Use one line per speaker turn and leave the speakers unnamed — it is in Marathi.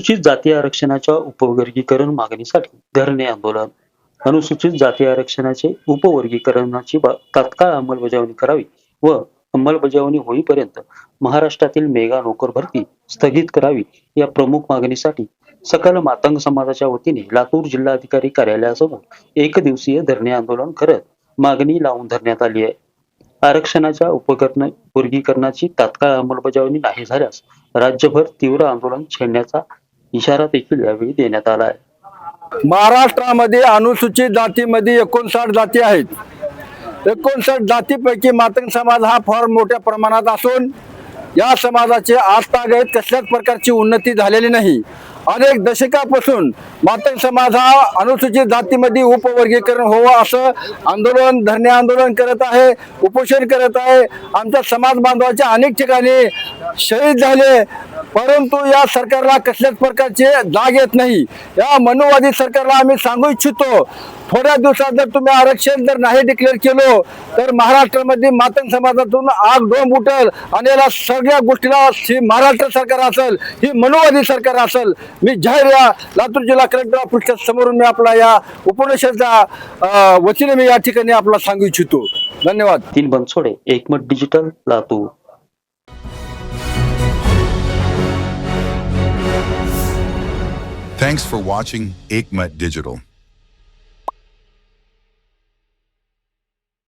अनुसूचित जाती आरक्षणाच्या उपवर्गीकरण मागणीसाठी धरणे आंदोलन. अनुसूचित जाती आरक्षणाचे उपवर्गीकरणाची तात्काळ अंमलबजावणी करावी व अंमलबजावणी होईपर्यंत महाराष्ट्रातील मेगा नोकर भरती स्थगित करावी या प्रमुख मागणीसाठी सकल मातंग समाजाच्या वतीने लातूर जिल्हाधिकारी कार्यालयासमोर एक दिवसीय धरणे आंदोलन करत मागणी लावून धरण्यात आली आहे. आरक्षणाच्या उपकरण वर्गीकरणाची तात्काळ अंमलबजावणी नाही झाल्यास राज्यभर तीव्र आंदोलन छेडण्याचा इशारा देखील यावेळी देण्यात आला आहे.
महाराष्ट्रामध्ये अनुसूचित जातीमध्ये एकोणसाठ जाती आहेत. एकोणसाठ जातीपैकी मातंग समाज हा फार मोठ्या प्रमाणात असून या समाजाचे आजतागत कसल्याच प्रकारची उन्नती झालेली नाही. अनेक दशकापासून मातंग समाज हा अनुसूचित जातीमध्ये उपवर्गीकरण होवं असं आंदोलन धरणे आंदोलन करत आहे उपोषण करत आहे. आमच्या समाज बांधवाच्या अनेक ठिकाणी शहीद झाले परंतु या सरकारला कसल्याच प्रकारचे जाग येत नाही. या मनुवादी सरकारला आम्ही सांगू इच्छितो थोड्या दिवसात जर तुम्ही आरक्षण जर नाही डिक्लेअर केलो तर महाराष्ट्रामध्ये मातंग समाजातून आग डोंब उठल आणि याला सगळ्या गोष्टीला ही महाराष्ट्र सरकार असेल ही मनुवादी सरकार असेल. मी जाहीर या लातूर जिल्हा कलेक्टर ऑफिसच्या समोरून मी आपला या उपनिषदच्या वतीने मी या ठिकाणी आपला सांगू इच्छितो. धन्यवाद.
तीन Bansode Ekmat digital Latur.
Thanks for watching Aikmat Digital.